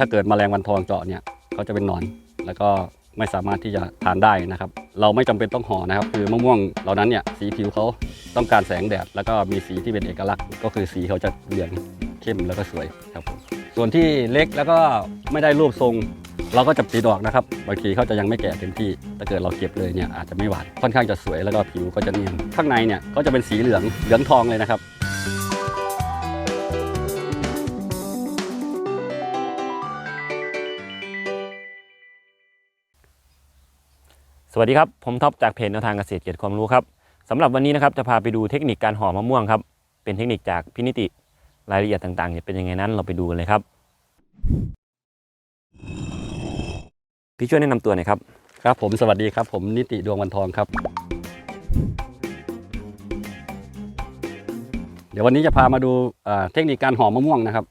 ถ้าเกิดแมลงวันทองเจาะเนี่ยเขาจะเป็นหนอน แล้วก็ไม่สามารถที่จะทานได้นะครับ เราไม่จำเป็นต้องห่อนะครับ คือมะม่วงเหล่านั้นเนี่ยสีผิวเขาต้องการแสงแดด แล้วก็มีสีที่เป็นเอกลักษณ์ ก็คือสีเขาจะเหลืองเข้มแล้วก็สวยครับผมส่วนที่เล็กแล้วก็ไม่ได้รูปทรง เราก็จะปิดออกนะครับบางทีเขาจะยังไม่แก่เต็มที่ถ้าเกิดเราเก็บเลยเนี่ยอาจจะไม่หวานค่อนข้างจะสวยแล้วก็ผิวก็จะเนียนข้างในเนี่ยก็จะเป็นสีเหลืองเหลืองทองเลยนะครับ สวัสดีครับ ผมท็อปจากเพจแนวทางเกษตรเกียรติความรู้ครับสำหรับวันนี้นะครับจะพาไปดูเทคนิคการห่อมะม่วงครับ เป็นเทคนิคจากพินิติรายละเอียดต่างๆเนี่ยเป็นยังไงนั้นเราไปดูกันเลยครับ พี่ช่วยแนะนำตัวหน่อยครับ ครับผมสวัสดีครับ ผมนิติดวงวันทองครับ เดี๋ยววันนี้จะพามาดูเอ่อเทคนิคการห่อมะม่วงนะครับ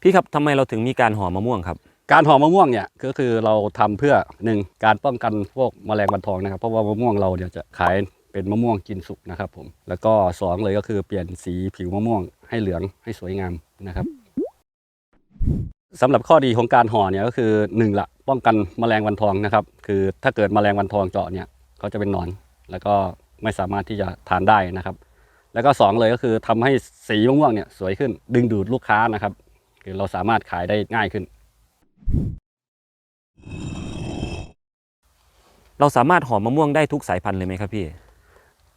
พี่ครับทำไมเราถึงมีการห่อมะม่วงครับ การห่อมะม่วงเนี่ยก็คือเราทำเพื่อหนึ่งการป้องกันพวกแมลงวันทองนะครับ เพราะว่ามะม่วงเราเนี่ยจะขายเป็นมะม่วงกินสุกนะครับผมแล้วก็สองเลยก็คือเปลี่ยนสีผิวมะม่วงให้เหลืองให้สวยงามนะครับสำหรับข้อดีของการห่อเนี่ยก็คือหนึ่งละป้องกันแมลงวันทองนะครับ คือถ้าเกิดแมลงวันทองเจาะเนี่ยเขาจะเป็นหนอน แล้วก็ไม่สามารถที่จะทานได้นะครับ แล้วก็สองเลยก็คือทำให้สีมะม่วงเนี่ยสวยขึ้น ดึงดูดลูกค้านะครับ คือเราสามารถขายได้ง่ายขึ้น เราสามารถห่อมะม่วงได้ทุกสายพันธุ์เลยไหมครับพี่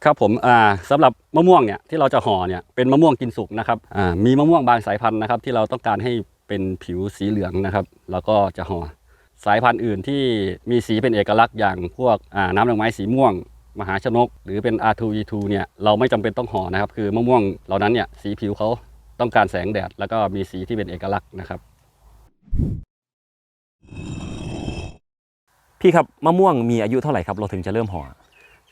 ครับผมอ่าสำหรับมะม่วงเนี่ยที่เราจะห่อเนี่ยเป็นมะม่วงกินสุกนะครับอ่ามีมะม่วงบางสายพันธุ์นะครับ ที่เราต้องการให้เป็นผิวสีเหลืองนะครับแล้วก็จะห่อสายพันธุ์อื่นที่มีสีเป็นเอกลักษณ์อย่างพวกอ่าน้ำดอกไม้สีม่วง มหาชนก หรือเป็น R2E2 เนี่ยเราไม่จำเป็นต้องห่อนะครับ คือมะม่วงเหล่านั้นเนี่ยสีผิวเขาต้องการแสงแดด แล้วก็มีสีที่เป็นเอกลักษณ์นะครับ พี่ครับมะม่วงมีอายุเท่าไหร่ครับเราถึงจะเริ่มห่อ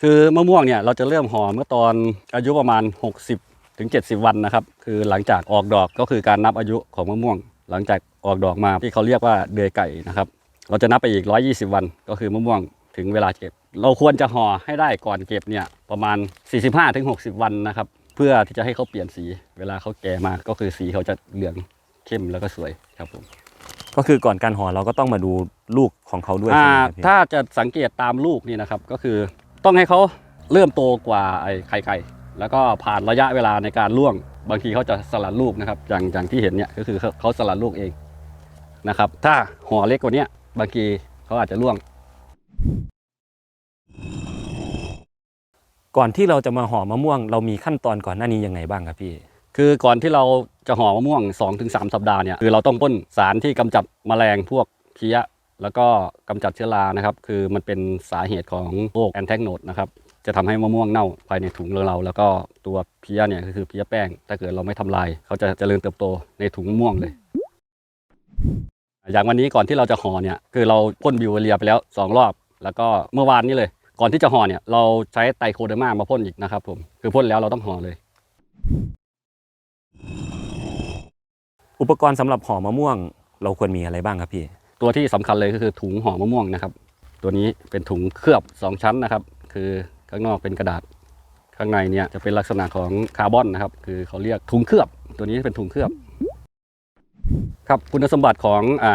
คือมะม่วงเนี่ยเราจะเริ่มห่อเมื่อตอนอายุประมาณ 60ถึง70 วันนะครับ คือหลังจากออกดอกก็คือการนับอายุของมะม่วง หลังจากออกดอกมาที่เขาเรียกว่าเดือยไก่นะครับ เราจะนับไปอีก 120 วันก็คือมะม่วงถึงเวลาเก็บ เราควรจะห่อให้ได้ก่อนเก็บเนี่ยประมาณ 45ถึง60 วันนะครับ เพื่อที่จะให้เขาเปลี่ยนสี เวลาเขาแก่มาก็คือสีเขาจะเหลืองเข้มแล้วก็สวยครับผม ก็คือก่อนการห่อเราก็ต้องมาดูลูกของเขาด้วยอ่าใช่ไหมครับพี่ถ้าจะสังเกตตามลูกนี่นะครับ ก็คือต้องให้เขาเริ่มโตกว่าไอ้ไข่ไก่แล้วก็ผ่านระยะเวลาในการล่วง บางทีเขาจะสลัดลูกนะครับ อย่างอย่างที่เห็นเนี่ยก็คือเขาเขาสลัดลูกเองนะครับ ถ้าห่อเล็กกว่าเนี้ยบางทีเขาอาจจะล่วง ก่อนที่เราจะมาห่อมะม่วง เรามีขั้นตอนก่อนหน้านี้ยังไงบ้างครับพี่ คือก่อนที่เราจะห่อมะม่วง 2-3 สัปดาห์เนี่ยคือเราต้องพ่นสารที่กำจัดแมลงพวกเพี้ย แล้วก็กำจัดเชื้อรานะครับ คือมันเป็นสาเหตุของโรคแอนแทกโนดนะครับจะทำให้มะม่วงเน่าภายในถุงของเราแล้วก็ตัวเพี้ยเนี่ยก็คือเพี้ยแป้ง ถ้าเกิดเราไม่ทำลาย เขาจะเจริญเติบโตในถุงมะม่วงเลย อย่างวันนี้ก่อนที่เราจะห่อเนี่ยคือเราพ่นบิวเรียไปแล้วสองรอบ แล้วก็เมื่อวานนี้เลย ก่อนที่จะห่อเนี่ยเราใช้ไตรโคเดอร์มามาพ่นอีกนะครับผมคือพ่นแล้วเราต้องห่อเลย อุปกรณ์สำหรับห่อมะม่วง เราควรมีอะไรบ้างครับพี่ ตัวที่สำคัญเลยก็คือถุงห่อมะม่วงนะครับ ตัวนี้เป็นถุงเคลือบ 2 ชั้นนะครับ คือข้างนอกเป็นกระดาษ ข้างในเนี่ยจะเป็นลักษณะของคาร์บอนนะครับ คือเขาเรียกถุงเคลือบ ตัวนี้เป็นถุงเคลือบ ครับคุณสมบัติของอ่า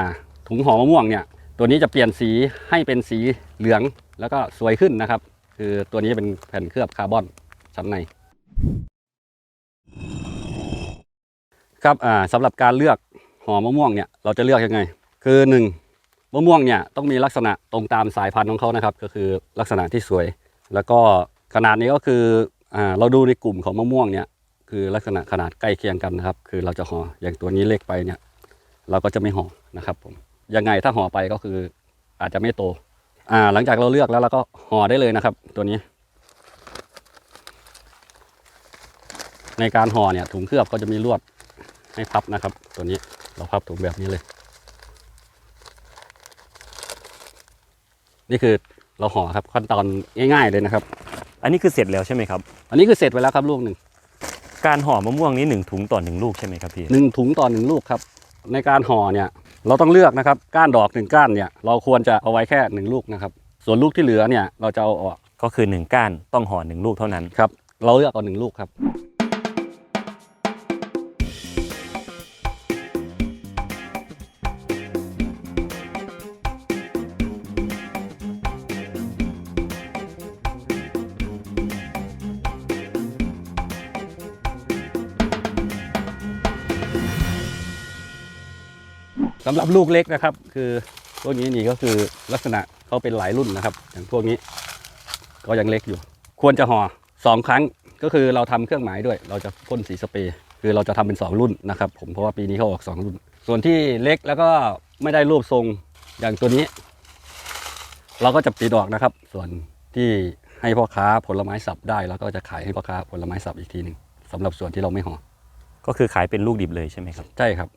ถุงห่อมะม่วงเนี่ย ตัวนี้จะเปลี่ยนสีให้เป็นสีเหลืองแล้วก็สวยขึ้นนะครับ คือตัวนี้เป็นแผ่นเคลือบคาร์บอนชั้นใน ครับอ่าสำหรับการเลือกห่อมะม่วงเนี่ยเราจะเลือกยังไง คือหนึ่งมะม่วงเนี่ยต้องมีลักษณะตรงตามสายพันธุ์ของเขานะครับ ก็คือลักษณะที่สวย แล้วก็ขนาดนี้ก็คืออ่าเราดูในกลุ่มของมะม่วงเนี่ยคือลักษณะขนาดใกล้เคียงกันนะครับ คือเราจะห่ออย่างตัวนี้เล็กไปเนี่ยเราก็จะไม่ห่อนะครับผมยังไงถ้าห่อไปก็คืออาจจะไม่โตอ่าหลังจากเราเลือกแล้วเราก็ห่อได้เลยนะครับ ตัวนี้ ในการห่อเนี่ยถุงเคลือบก็จะมีลวด ให้พับนะครับ ตัวนี้เราพับถุงแบบนี้เลย นี่คือเราห่อครับขั้นตอนง่าย ๆเลยนะครับ อันนี้คือเสร็จแล้วใช่ไหมครับ อันนี้คือเสร็จไปแล้วครับลูกหนึ่งการห่อมะม่วงนี้หนึ่งถุงต่อหนึ่งลูกใช่ไหมครับพี่หนึ่งถุงต่อหนึ่งลูกครับ ในการห่อเนี่ยเราต้องเลือกนะครับก้านดอกหนึ่งก้านเนี่ยเราควรจะเอาไว้แค่หนึ่งลูกนะครับ ส่วนลูกที่เหลือเนี่ยเราจะเอาออกก็คือหนึ่งก้านต้องห่อหนึ่งลูกเท่านั้นครับ เราเลือกเอาหนึ่งลูกครับ สำหรับลูกเล็กนะครับ คือพวกนี้นี่ก็คือลักษณะเขาเป็นหลายรุ่นนะครับ อย่างพวกนี้ก็ยังเล็กอยู่ ควรจะห่อสองครั้งก็คือเราทำเครื่องหมายด้วย เราจะพ่นสีสเปรย์คือเราจะทำเป็นสองรุ่นนะครับผมเพราะว่าปีนี้เขาออกสองรุ่น ส่วนที่เล็กแล้วก็ไม่ได้รูปทรงอย่างตัวนี้ เราก็จะปิดออกนะครับ ส่วนที่ให้พ่อค้าผลไม้สับได้แล้วก็จะขายให้พ่อค้าผลไม้สับอีกทีหนึ่งสำหรับส่วนที่เราไม่ห่อก็คือขายเป็นลูกดิบเลยใช่ไหมครับ ใช่ครับ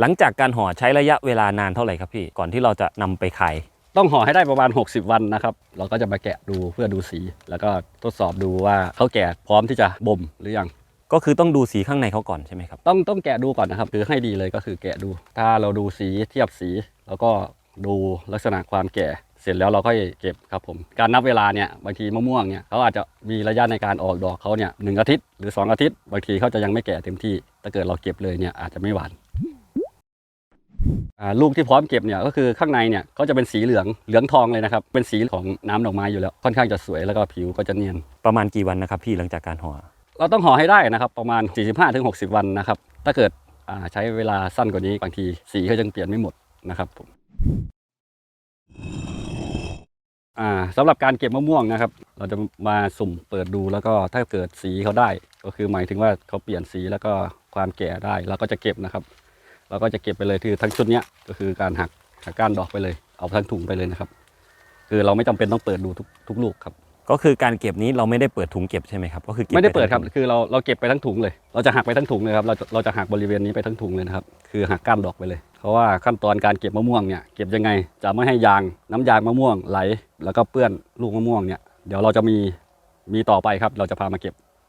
หลังจากการห่อใช้ระยะเวลานานเท่าไหร่ครับพี่ ก่อนที่เราจะนำไปขาย ต้องห่อให้ได้ประมาณ 60 วันนะครับ เราก็จะมาแกะดูเพื่อดูสี แล้วก็ทดสอบดูว่าเขาแก่พร้อมที่จะบ่มหรือยัง ก็คือต้องดูสีข้างในเขาก่อนใช่ไหมครับ ต้องต้องแกะดูก่อนนะครับ คือให้ดีเลยก็คือแกะดู ถ้าเราดูสีเทียบสี แล้วก็ดูลักษณะความแก่ เสร็จแล้วเราค่อยเก็บครับผม การนับเวลาเนี่ยบางทีมะม่วงเนี่ยเขาอาจจะมีระยะในการออกดอกเขาเนี่ยหนึ่งอาทิตย์หรือ 2 อาทิตย์ บางทีเขาจะยังไม่แก่เต็มที่ ถ้าเกิดเราเก็บเลยเนี่ยอาจจะไม่หวานอ่า ลูกที่พร้อมเก็บเนี่ยก็คือข้างในเนี่ยก็จะเป็นสีเหลืองเหลืองทองเลยนะครับเป็นสีของน้ำดอกไม้อยู่แล้วค่อนข้างจะสวยแล้วก็ผิวก็จะเนียนประมาณกี่วันนะครับพี่หลังจากการห่อเราต้องห่อให้ได้นะครับประมาณ 45-60 วันนะครับถ้าเกิดอ่าใช้เวลาสั้นกว่านี้บางทีสีก็ยังเปลี่ยนไม่หมดนะครับผมอ่าสำหรับการเก็บมะม่วงนะครับ เราจะมาสุ่มเปิดดูแล้วก็ถ้าเกิดสีเขาได้ ก็คือหมายถึงว่าเขาเปลี่ยนสีแล้วก็ความแก่ได้เราก็จะเก็บนะครับ เราก็จะเก็บไปเลยคือทั้งชุดเนี้ยก็คือการหักหักก้านดอกไปเลย เอาทั้งถุงไปเลยนะครับ คือเราไม่จำเป็นต้องเปิดดูทุกทุกลูกครับ ก็คือการเก็บนี้เราไม่ได้เปิดถุงเก็บใช่ไหมครับก็คือก็บไม่ได้เปิดครับทั้งถุงคือเราเราเก็บไปทั้งถุงเลย เราจะหักไปทั้งถุงเลยครับเราจะเราจะหักบริเวณนี้ไปทั้งถุงเลยนะครับคือหักก้านดอกไปเลย เพราะว่าขั้นตอนการเก็บมะม่วงเนี่ยเก็บยังไงจะไม่ให้ยางน้ำยางมะม่วงไหล แล้วก็เปื้อนลูกมะม่วงเนี่ยเดี๋ยวเราจะมีมีต่อไปครับ เราจะพามาเก็บ